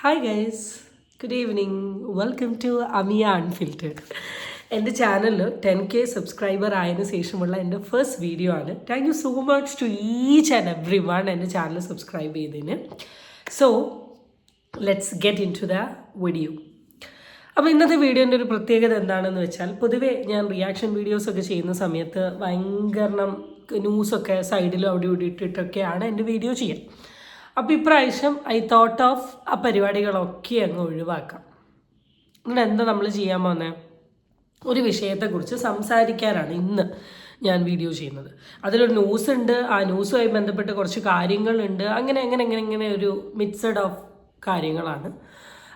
Hi guys good evening welcome to Amiya unfiltered എന്റെ ചാനലിൽ ten K subscriber ആയതിനു ശേഷമുള്ള എന്റെ ഫസ്റ്റ് വീഡിയോ ആണ്. Thank you so much to each and every one എന്റെ channel subscribe ചെയ്തതിന്. So let's get into the video അപ്പോൾ ഇന്നത്തെ വീഡിയോന്റെ ഒരു പ്രത്യേകത എന്താണെന്ന് വെച്ചാൽ പൊതുവേ ഞാൻ റിയാക്ഷൻ വീഡിയോസൊക്കെ ചെയ്യുന്ന സമയത്ത് ഭയങ്കരണം ന്യൂസൊക്കെ സൈഡിലും അവിടെ ഇവിടെ ഇട്ടിട്ടൊക്കെയാണ് എന്റെ വീഡിയോ ചെയ്യുക അപ്പോൾ ഇപ്രാവശ്യം ഐ തോട്ട് ഓഫ് ആ പരിപാടികളൊക്കെ അങ്ങ് ഒഴിവാക്കാം. എന്നിട്ട് എന്താ നമ്മൾ ചെയ്യാൻ പോകുന്നത് ഒരു വിഷയത്തെക്കുറിച്ച് സംസാരിക്കാനാണ് ഇന്ന് ഞാൻ വീഡിയോ ചെയ്യുന്നത്. അതിലൊരു ന്യൂസ് ഉണ്ട് ആ ന്യൂസുമായി ബന്ധപ്പെട്ട് കുറച്ച് കാര്യങ്ങളുണ്ട്. അങ്ങനെ അങ്ങനെ അങ്ങനെ ഇങ്ങനെ ഒരു മിക്സഡ് ഓഫ് കാര്യങ്ങളാണ്.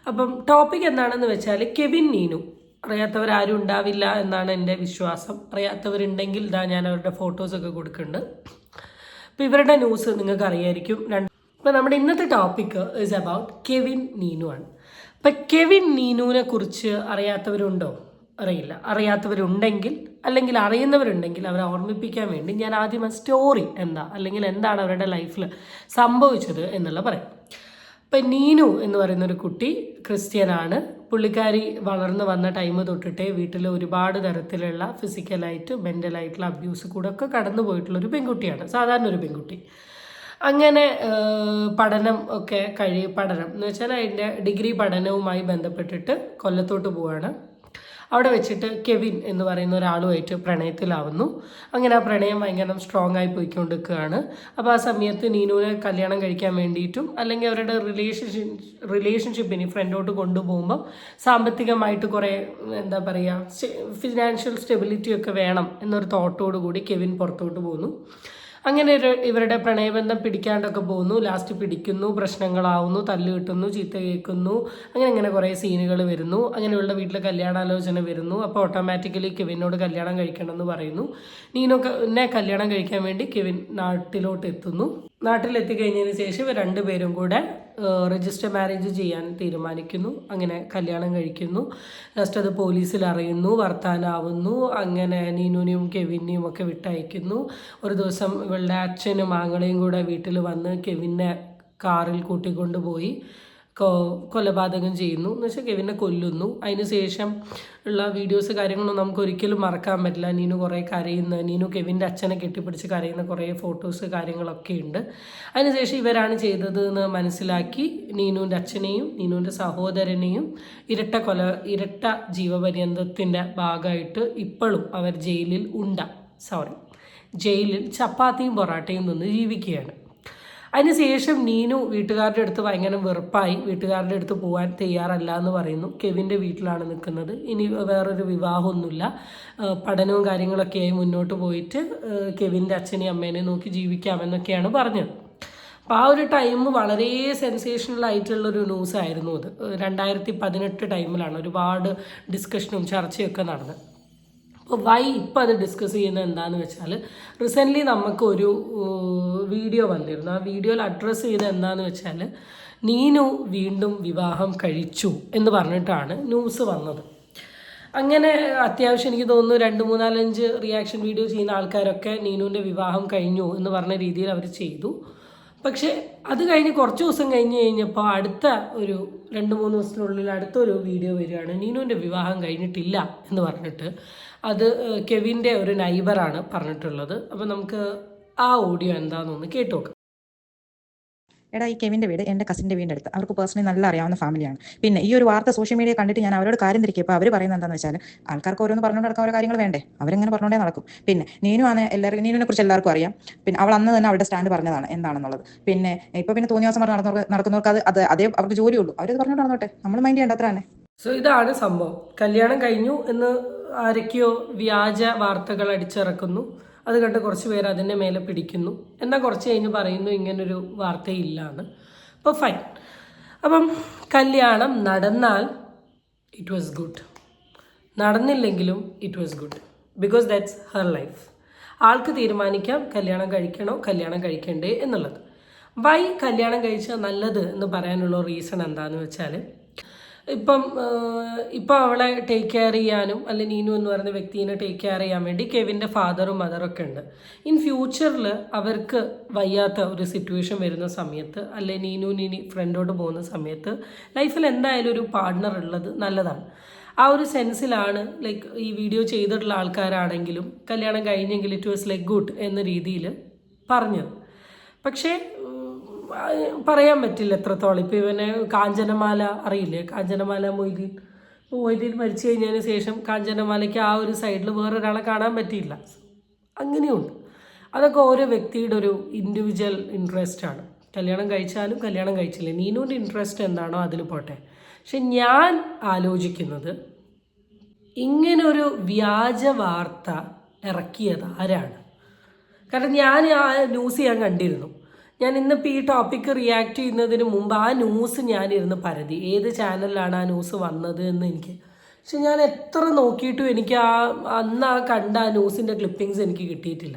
അപ്പം ടോപ്പിക് എന്താണെന്ന് വെച്ചാൽ കെവിൻ നീനു. അറിയാത്തവരാരും ഉണ്ടാവില്ല എന്നാണ് എന്റെ വിശ്വാസം. അറിയാത്തവരുണ്ടെങ്കിൽ ഇതാ ഞാൻ അവരുടെ ഫോട്ടോസൊക്കെ കൊടുക്കുന്നുണ്ട്. അപ്പോൾ ഇവരുടെ ന്യൂസ് നിങ്ങൾക്ക് അറിയായിരിക്കും അപ്പോൾ നമ്മുടെ ഇന്നത്തെ topic is about Kevin Neenu ആണ്. അപ്പം കെവിൻ നീനുവിനെ കുറിച്ച് അറിയാത്തവരുണ്ടോ? അറിയില്ല. അറിയാത്തവരുണ്ടെങ്കിൽ അല്ലെങ്കിൽ അറിയുന്നവരുണ്ടെങ്കിൽ അവരെ ഓർമ്മിപ്പിക്കാൻ വേണ്ടി ഞാൻ ആദ്യം ആ സ്റ്റോറി എന്താ അല്ലെങ്കിൽ എന്താണ് അവരുടെ ലൈഫിൽ സംഭവിച്ചത് എന്നുള്ള പറയാം. ഇപ്പം നീനു എന്ന് പറയുന്ന ഒരു കുട്ടി ക്രിസ്ത്യനാണ്. പുള്ളിക്കാരി വളർന്നു വന്ന ടൈം തൊട്ടിട്ടേ വീട്ടിൽ ഒരുപാട് തരത്തിലുള്ള ഫിസിക്കലായിട്ട് മെന്റലായിട്ടുള്ള അബ്യൂസ് കൂടെ ഒക്കെ കടന്നു പോയിട്ടുള്ള ഒരു പെൺകുട്ടിയാണ്. സാധാരണ ഒരു പെൺകുട്ടി. അങ്ങനെ പഠനം ഒക്കെ കഴി പഠനം. എന്ന് വെച്ചാൽ അതിന്റെ ഡിഗ്രി പഠനവുമായി ബന്ധപ്പെട്ടിട്ട് കൊല്ലത്തോട്ട് പോവാണ്. അവിടെ വെച്ചിട്ട് കെവിൻ എന്ന് പറയുന്ന ഒരാളുമായിട്ട് പ്രണയത്തിലാവുന്നു. അങ്ങനെ ആ പ്രണയം ഭയങ്കര സ്ട്രോങ് ആയി പോയിക്കൊണ്ടിരിക്കുകയാണ്. അപ്പോൾ ആ സമയത്ത് നീനുവിനെ കല്യാണം കഴിക്കാൻ വേണ്ടിയിട്ടും അല്ലെങ്കിൽ അവരുടെ റിലേഷൻഷിപ്പ് റിലേഷൻഷിപ്പിന് ഫ്രണ്ടോട്ട് കൊണ്ടുപോകുമ്പോൾ സാമ്പത്തികമായിട്ട് കുറേ എന്താ പറയുക ഫിനാൻഷ്യൽ സ്റ്റെബിലിറ്റി ഒക്കെ വേണം എന്നൊരു തോട്ടോടു കൂടി കെവിൻ പുറത്തോട്ട് പോകുന്നു അങ്ങനെ ഇവരുടെ പ്രണയബന്ധം പിടിക്കാണ്ടൊക്കെ പോകുന്നു ലാസ്റ്റ് പിടിക്കുന്നു പ്രശ്നങ്ങളാവുന്നു തല്ല് കിട്ടുന്നു ചീത്ത കേൾക്കുന്നു. അങ്ങനെ അങ്ങനെ കുറേ സീനുകൾ വരുന്നു. അങ്ങനെയുള്ള വീട്ടിൽ കല്യാണാലോചന വരുന്നു. അപ്പോൾ ഓട്ടോമാറ്റിക്കലി കെവിനോട് കല്യാണം കഴിക്കണമെന്ന് പറയുന്നു. നീനോ എന്നെ കല്യാണം കഴിക്കാൻ വേണ്ടി കെവിൻ നാട്ടിലോട്ട് എത്തുന്നു നാട്ടിലെത്തി കഴിഞ്ഞതിന് ശേഷം ഇവർ രണ്ടുപേരും കൂടെ രജിസ്റ്റർ മാരേജ് ചെയ്യാൻ തീരുമാനിക്കുന്നു. അങ്ങനെ കല്യാണം കഴിക്കുന്നു. ലാസ്റ്റ് അത് പോലീസിൽ അറിയുന്നു വർത്താനാവുന്നു. അങ്ങനെ നീനുവിനെയും കെവിനെയും ഒക്കെ വിട്ടയക്കുന്നു. ഒരു ദിവസം ഇവളുടെ അച്ഛനും ആങ്ങളെയും കൂടെ വീട്ടിൽ വന്ന് കെവിനെ കാറിൽ കൂട്ടിക്കൊണ്ടുപോയി. കൊലപാതകം ചെയ്യുന്നു. എന്ന് വെച്ചാൽ കെവിനെ കൊല്ലുന്നു. അതിനുശേഷം ഉള്ള വീഡിയോസ് കാര്യങ്ങളൊന്നും നമുക്ക് ഒരിക്കലും മറക്കാൻ പറ്റില്ല. നീനു കുറേ കരയുന്ന നീനു കെവിന്റെ അച്ഛനെ കെട്ടിപ്പിടിച്ച് കരയുന്ന കുറേ ഫോട്ടോസ് കാര്യങ്ങളൊക്കെ ഉണ്ട്. അതിനുശേഷം ഇവരാണ് ചെയ്തത് എന്ന് മനസ്സിലാക്കി നീനുവിന്റെ അച്ഛനെയും നീനുവിന്റെ സഹോദരനെയും ഇരട്ട കൊല ഇരട്ട ജീവപര്യന്തത്തിന്റെ ഭാഗമായിട്ട് ഇപ്പോഴും അവർ ജയിലിൽ ഉണ്ട. സോറി ജയിലിൽ ചപ്പാത്തിയും പൊറാട്ടയും നിന്ന് ജീവിക്കുകയാണ്. അതിനുശേഷം നീനു വീട്ടുകാരുടെ അടുത്ത് ഭയങ്കര വെറുപ്പായി വീട്ടുകാരുടെ അടുത്ത് പോകാൻ തയ്യാറല്ല എന്ന് പറയുന്നു. കെവിന്റെ വീട്ടിലാണ് നിൽക്കുന്നത്. ഇനി വേറൊരു വിവാഹമൊന്നുമില്ല. പഠനവും പഠനവും കാര്യങ്ങളൊക്കെയായി മുന്നോട്ട് പോയിട്ട് കെവിന്റെ അച്ഛനെയും അമ്മേനെയും നോക്കി ജീവിക്കാമെന്നൊക്കെയാണ് പറഞ്ഞത്. അപ്പോൾ ആ ഒരു ടൈം വളരെ സെൻസേഷണൽ ആയിട്ടുള്ളൊരു ന്യൂസ് ആയിരുന്നു അത് രണ്ടായിരത്തി പതിനെട്ട് ടൈമിലാണ് ഒരുപാട് ഡിസ്കഷനും ചർച്ചയൊക്കെ നടന്നത്. അപ്പോൾ വൈ ഇപ്പോൾ അത് ഡിസ്കസ് ചെയ്യുന്നത് എന്താണെന്ന് വെച്ചാൽ റീസെന്റ്ലി നമുക്കൊരു വീഡിയോ വന്നിരുന്നു. ആ വീഡിയോയിൽ അഡ്രസ്സ് ചെയ്ത് എന്താണെന്ന് വെച്ചാൽ നീനു വീണ്ടും വിവാഹം കഴിച്ചു എന്ന് പറഞ്ഞിട്ടാണ് ന്യൂസ് വന്നത്. അങ്ങനെ അത്യാവശ്യം എനിക്ക് തോന്നുന്നു രണ്ട് മൂന്നാലഞ്ച് റിയാക്ഷൻ വീഡിയോ ചെയ്യുന്ന ആൾക്കാരൊക്കെ നീനുവിന്റെ വിവാഹം കഴിഞ്ഞു എന്ന് പറഞ്ഞ രീതിയിൽ അവർ ചെയ്തു. പക്ഷേ അത് കഴിഞ്ഞ് കുറച്ച് ദിവസം കഴിഞ്ഞ് കഴിഞ്ഞപ്പോൾ അടുത്ത ഒരു രണ്ട് മൂന്ന് ദിവസത്തിനുള്ളിൽ അടുത്തൊരു വീഡിയോ വരികയാണ് നീനുവിന്റെ വിവാഹം കഴിഞ്ഞിട്ടില്ല എന്ന് പറഞ്ഞിട്ട്. അത് കെവിന്റെ ഒരു നൈബറാണ് പറഞ്ഞിട്ടുള്ളത്. അപ്പോൾ നമുക്ക് ആ ഓഡിയോ എന്താണെന്നൊന്ന് കേട്ടു നോക്കാം. എടാ ഈ കെവിന്റെ വീട് എന്റെ കസിന്റെ വീടിന്റെ അടുത്ത്. അവർക്ക് പേഴ്സണലി നല്ല അറിയാവുന്ന ഫാമിലിയാണ് പിന്നെ ഈ ഒരു വാർത്ത സോഷ്യൽ മീഡിയ കണ്ടിട്ട് ഞാൻ അവരോട് കാര്യം തിരിക്കിയപ്പോൾ അവർ പറയുന്നത് എന്താണെന്ന് വെച്ചാൽ ആൾക്കാർക്ക് ഓരോന്ന് പറഞ്ഞുകൊണ്ട് നടക്കാൻ ഓരോ കാര്യങ്ങൾ വേണ്ടേ? അവരെങ്ങനെ പറഞ്ഞുകൊണ്ടേ നടക്കും? പിന്നെ നീനു ആണ് എല്ലാവരും നീനുവിനെ കുറിച്ച് എല്ലാവർക്കും അറിയാം. പിന്നെ അവൾ അന്ന് തന്നെ അവരുടെ സ്റ്റാൻഡ് പറഞ്ഞതാണ് എന്താണെന്നുള്ളത്. പിന്നെ ഇപ്പൊ പിന്നെ തോന്നിയ ദിവസം പറഞ്ഞ് നടക്കുന്നവർക്ക് നടക്കുന്നവർക്ക് അത് അത് അതേ അവർക്ക് ജോലിയുള്ളൂ. അവർ പറഞ്ഞുകൊണ്ട് നടന്നോട്ടെ. നമ്മൾ മൈൻഡ് ചെയ്യേണ്ട അത്ര തന്നെ. സോ ഇതാണ് സംഭവം. കല്യാണം കഴിഞ്ഞു എന്ന് ആരൊക്കെയോ വ്യാജ വാർത്തകൾ അടിച്ചിറക്കുന്നു. അത് കണ്ട് കുറച്ച് പേര് അതിന്റെ മേലെ പിടിക്കുന്നു. എന്നാൽ കുറച്ച് കഴിഞ്ഞ് പറയുന്നു ഇങ്ങനൊരു വാർത്തയില്ല എന്ന് അപ്പോൾ ഫൈൻ അപ്പം കല്യാണം നടന്നാൽ it was good നടന്നില്ലെങ്കിലും it was good because that's her life ആൾക്ക് തീരുമാനിക്കാം കല്യാണം കഴിക്കണോ കല്യാണം കഴിക്കണ്ടേ എന്നുള്ളത്. വൈ കല്യാണം കഴിച്ചാൽ നല്ലത് എന്ന് പറയാനുള്ള റീസൺ എന്താണെന്ന് വെച്ചാൽ ഇപ്പം ഇപ്പം അവളെ ടേക്ക് കെയർ ചെയ്യാനും അല്ലെ നീനു എന്ന് പറയുന്ന വ്യക്തിനെ ടേക്ക് കെയർ ചെയ്യാൻ വേണ്ടി കെവിന്റെ ഫാദറും മദറൊക്കെ ഉണ്ട്. ഇൻ ഫ്യൂച്ചറിൽ അവർക്ക് വയ്യാത്ത ഒരു സിറ്റുവേഷൻ വരുന്ന സമയത്ത് അല്ലെ നീനു നീനി ഫ്രണ്ടോട്ട് പോകുന്ന സമയത്ത് ലൈഫിൽ എന്തായാലും ഒരു പാർട്ട്ണർ ഉള്ളത് നല്ലതാണ്. ആ ഒരു സെൻസിലാണ് ലൈക്ക് ഈ വീഡിയോ ചെയ്തിട്ടുള്ള ആൾക്കാരാണെങ്കിലും കല്യാണം കഴിഞ്ഞെങ്കിൽ ഇറ്റ് വാസ് ലൈക്ക് ഗുഡ് എന്ന രീതിയിൽ പറഞ്ഞത്. പക്ഷേ പറയാൻ പറ്റില്ല എത്രത്തോളം. ഇപ്പം ഇവനെ കാഞ്ചനമാല അറിയില്ലേ? കാഞ്ചനമാല മൊയ്തീൻ. മൊയ്തീൻ മരിച്ചു കഴിഞ്ഞതിന് ശേഷം കാഞ്ചനമാലയ്ക്ക് ആ ഒരു സൈഡിൽ വേറൊരാളെ കാണാൻ പറ്റിയില്ല. അങ്ങനെയുണ്ട്. അതൊക്കെ ഓരോ വ്യക്തിയുടെ ഒരു ഇൻഡിവിജ്വൽ ഇൻട്രസ്റ്റ് ആണ്. കല്യാണം കഴിച്ചാലും കല്യാണം കഴിച്ചില്ല. നീനുവിന്റെ ഇൻട്രസ്റ്റ് എന്താണോ അതിൽ പോട്ടെ. പക്ഷെ ഞാൻ ആലോചിക്കുന്നത് ഇങ്ങനൊരു വ്യാജ വാർത്ത ഇറക്കിയത് ആരാണ്? കാരണം ഞാൻ ആ ന്യൂസ് ഞാൻ കണ്ടിരുന്നു. ഞാൻ ഇന്നിപ്പോൾ ഈ ടോപ്പിക്ക് റിയാക്ട് ചെയ്യുന്നതിന് മുമ്പ് ആ ന്യൂസ് ഞാനിരുന്ന് പരതി. ഏത് ചാനലിലാണ് ആ ന്യൂസ് വന്നത് എന്ന് എനിക്ക്. പക്ഷെ ഞാൻ എത്ര നോക്കിയിട്ടും എനിക്ക് ആ അന്ന് ആ കണ്ട ആ ന്യൂസിന്റെ ക്ലിപ്പിങ്സ് എനിക്ക് കിട്ടിയിട്ടില്ല.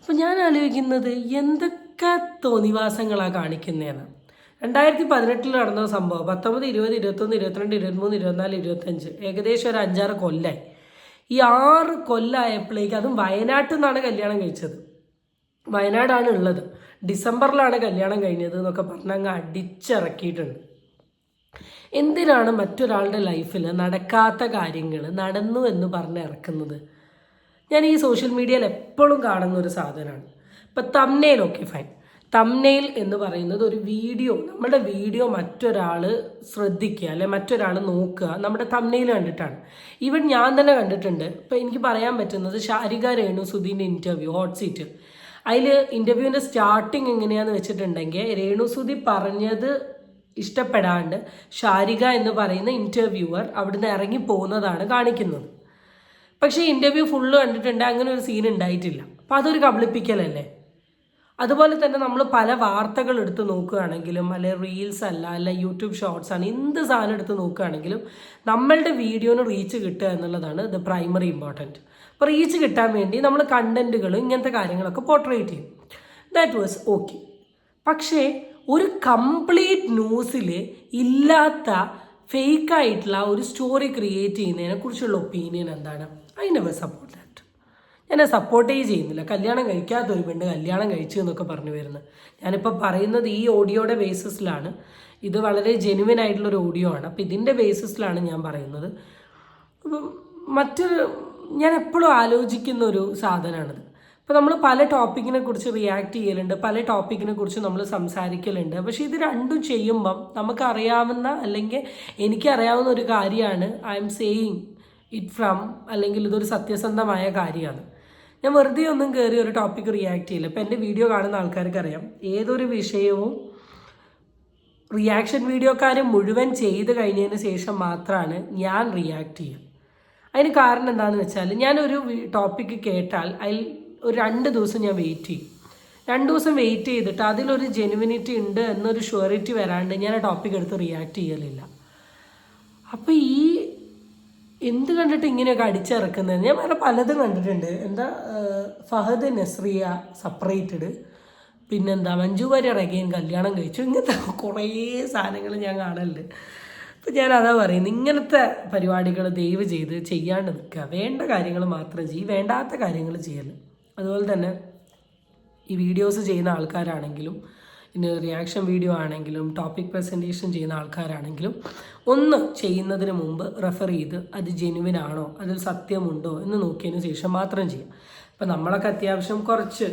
അപ്പം ഞാൻ ആലോചിക്കുന്നത് എന്തൊക്കെ തോന്നിവാസങ്ങളാണ് കാണിക്കുന്നതെന്ന് രണ്ടായിരത്തി പതിനെട്ടിൽ നടന്ന സംഭവം. പത്തൊമ്പത് ഇരുപത് ഇരുപത്തൊന്ന് ഇരുപത്തിരണ്ട് ഇരുപത്തിമൂന്ന് ഇരുപത്തിനാല് ഇരുപത്തഞ്ച് ഏകദേശം ഒരു അഞ്ചാറ് കൊല്ലായി. ഈ ആറ് കൊല്ലമായപ്പോഴേക്ക് അതും വയനാട്ടിൽ നിന്നാണ് കല്യാണം കഴിച്ചത്. വയനാടാണ് ഉള്ളത്. ഡിസംബറിലാണ് കല്യാണം കഴിഞ്ഞത് എന്നൊക്കെ പറഞ്ഞ് അങ്ങ് അടിച്ചിറക്കിയിട്ടുണ്ട്. എന്തിനാണ് മറ്റൊരാളുടെ ലൈഫിൽ നടക്കാത്ത കാര്യങ്ങൾ നടന്നു എന്ന് പറഞ്ഞ് ഇറക്കുന്നത്? ഞാൻ ഈ സോഷ്യൽ മീഡിയയിൽ എപ്പോഴും കാണുന്ന ഒരു സാധനമാണ്. ഇപ്പം തമ്നെയിൽ ഓക്കെ ഫൈൻ തമ്നെയിൽ എന്ന് പറയുന്നത് ഒരു വീഡിയോ നമ്മുടെ വീഡിയോ മറ്റൊരാൾ ശ്രദ്ധിക്കുക അല്ലെ മറ്റൊരാൾ നോക്കുക. നമ്മുടെ തമ്നെയിൽ കണ്ടിട്ടാണ്. ഈവൻ ഞാൻ തന്നെ കണ്ടിട്ടുണ്ട്. ഇപ്പം എനിക്ക് പറയാൻ പറ്റുന്നത് ശാരിക രേണു സുധീന്റെ ഇന്റർവ്യൂ ഹോട്ട് സീറ്റ് അതിൽ ഇന്റർവ്യൂവിന്റെ സ്റ്റാർട്ടിങ് എങ്ങനെയാന്ന് വെച്ചിട്ടുണ്ടെങ്കിൽ രേണുസുതി പറഞ്ഞത് ഇഷ്ടപ്പെടാണ്ട് ഷാരിക എന്ന് പറയുന്ന ഇന്റർവ്യൂവർ അവിടുന്ന് ഇറങ്ങി പോകുന്നതാണ് കാണിക്കുന്നത്. പക്ഷേ ഇന്റർവ്യൂ ഫുള്ള് കണ്ടിട്ടുണ്ട് അങ്ങനെ ഒരു സീൻ ഉണ്ടായിട്ടില്ല. അപ്പോൾ അതൊരു കബളിപ്പിക്കലല്ലേ? അതുപോലെ തന്നെ നമ്മൾ പല വാർത്തകൾ എടുത്ത് നോക്കുകയാണെങ്കിലും അല്ലെ റീൽസ് അല്ല അല്ല യൂട്യൂബ് ഷോർട്സ് ആണ് എന്ത് സാധനം എടുത്ത് നോക്കുകയാണെങ്കിലും നമ്മളുടെ വീഡിയോന് റീച്ച് കിട്ടുക എന്നുള്ളതാണ് ദ പ്രൈമറി ഇമ്പോർട്ടന്റ് റീച്ച് കിട്ടാൻ വേണ്ടി നമ്മൾ കണ്ടന്റുകൾ ഇങ്ങനത്തെ കാര്യങ്ങളൊക്കെ പോർട്രേറ്റ് ചെയ്യും. ദാറ്റ് വാസ് ഓക്കെ പക്ഷേ ഒരു കംപ്ലീറ്റ് ന്യൂസിൽ ഇല്ലാത്ത ഫേക്കായിട്ടുള്ള ഒരു സ്റ്റോറി ക്രിയേറ്റ് ചെയ്യുന്നതിനെ കുറിച്ചുള്ള ഒപ്പീനിയൻ എന്താണ്? ഐ നെവർ സപ്പോർട്ട് ദാറ്റ് ഞാൻ സപ്പോർട്ടേ ചെയ്യുന്നില്ല. കല്യാണം കഴിക്കാത്ത ഒരു പെണ്ണ് കല്യാണം കഴിച്ചു എന്നൊക്കെ പറഞ്ഞു വരുന്നത് ഞാനിപ്പോൾ പറയുന്നത് ഈ ഓഡിയോയുടെ ബേസിസിലാണ് ഇത് വളരെ ജെനുവിൻ ആയിട്ടുള്ളൊരു ഓഡിയോ ആണ്. അപ്പോൾ ഇതിന്റെ ബേസിസിലാണ് ഞാൻ പറയുന്നത്. അപ്പം മറ്റൊരു ഞാൻ എപ്പോഴും ആലോചിക്കുന്ന ഒരു സാധനമാണിത്. ഇപ്പോൾ നമ്മൾ പല ടോപ്പിക്കിനെ കുറിച്ച് റിയാക്ട് ചെയ്യലുണ്ട് പല ടോപ്പിക്കിനെ കുറിച്ച് നമ്മൾ സംസാരിക്കലുണ്ട്. പക്ഷേ ഇത് രണ്ടും ചെയ്യുമ്പം നമുക്കറിയാവുന്ന അല്ലെങ്കിൽ എനിക്കറിയാവുന്ന ഒരു കാര്യമാണ് I am saying it from അല്ലെങ്കിൽ ഇതൊരു സത്യസന്ധമായ കാര്യമാണ്. ഞാൻ വെറുതെ ഒന്നും കയറി ഒരു ടോപ്പിക്ക് റിയാക്ട് ചെയ്യില്ല. ഇപ്പം എന്റെ വീഡിയോ കാണുന്ന ആൾക്കാർക്ക് അറിയാം ഏതൊരു വിഷയവും റിയാക്ഷൻ വീഡിയോക്കാർ മുഴുവൻ ചെയ്ത് കഴിഞ്ഞതിന് ശേഷം മാത്രമാണ് ഞാൻ റിയാക്ട് ചെയ്യുക. അതിന് കാരണം എന്താണെന്ന് വെച്ചാൽ ഞാനൊരു ടോപ്പിക്ക് കേട്ടാൽ അതിൽ ഒരു രണ്ട് ദിവസം ഞാൻ വെയിറ്റ് ചെയ്യും. രണ്ട് ദിവസം വെയിറ്റ് ചെയ്തിട്ട് അതിലൊരു ജെനുവിനിറ്റി ഉണ്ട് എന്നൊരു ഷുവറിറ്റി വരാണ്ട് ഞാൻ ആ ടോപ്പിക് എടുത്ത് റിയാക്ട് ചെയ്യലില്ല. അപ്പോൾ ഈ എന്ത് കണ്ടിട്ട് ഇങ്ങനെയൊക്കെ അടിച്ചിറക്കുന്നത്? ഞാൻ വേറെ പലതും കണ്ടിട്ടുണ്ട്. എന്താ ഫഹദ് നസ്രിയ സെപ്പറേറ്റഡ് പിന്നെന്താ മഞ്ജു വാര്യർ അഗൈൻ കല്യാണം കഴിച്ചു. ഇങ്ങനത്തെ കുറേ സാധനങ്ങൾ ഞാൻ കാണലുണ്ട്. അപ്പം ഞാൻ അതാ പറയുന്നത് ഇങ്ങനത്തെ പരിപാടികൾ ദയവ് ചെയ്ത് ചെയ്യാണ്ട് നിൽക്കുക. വേണ്ട കാര്യങ്ങൾ മാത്രം ചെയ്യും വേണ്ടാത്ത കാര്യങ്ങൾ ചെയ്യൽ. അതുപോലെ തന്നെ ഈ വീഡിയോസ് ചെയ്യുന്ന ആൾക്കാരാണെങ്കിലും പിന്നെ റിയാക്ഷൻ വീഡിയോ ആണെങ്കിലും ടോപ്പിക് പ്രസന്റേഷൻ ചെയ്യുന്ന ആൾക്കാരാണെങ്കിലും ഒന്ന് ചെയ്യുന്നതിന് മുമ്പ് റെഫർ ചെയ്ത് അത് ജെനുവിൻ ആണോ അതിൽ സത്യമുണ്ടോ എന്ന് നോക്കിയതിന് ശേഷം മാത്രം ചെയ്യാം ഇപ്പം നമ്മളൊക്കെ അത്യാവശ്യം കുറച്ച്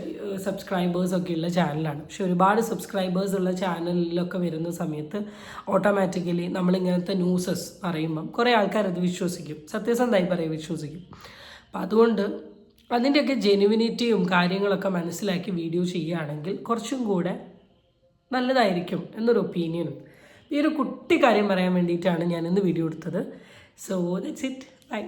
സബ്സ്ക്രൈബേഴ്സ് ഒക്കെ ഉള്ള ചാനലാണ് പക്ഷെ ഒരുപാട് സബ്സ്ക്രൈബേഴ്സ് ഉള്ള ചാനലിലൊക്കെ വരുന്ന സമയത്ത് ഓട്ടോമാറ്റിക്കലി നമ്മളിങ്ങനത്തെ ന്യൂസസ് പറയുമ്പം കുറേ ആൾക്കാർ അത് വിശ്വസിക്കും. സത്യസന്ധമായി പറയും വിശ്വസിക്കും. അപ്പം അതുകൊണ്ട് അതിന്റെയൊക്കെ ജെനുവിനിറ്റിയും കാര്യങ്ങളൊക്കെ മനസ്സിലാക്കി വീഡിയോ ചെയ്യുകയാണെങ്കിൽ കുറച്ചും കൂടെ നല്ലതായിരിക്കും എന്നൊരു ഒപ്പീനിയൻ ഈ ഒരു കുട്ടി കാര്യം പറയാൻ വേണ്ടിയിട്ടാണ് ഞാൻ ഇന്ന് വീഡിയോ എടുത്തത്. So that's it by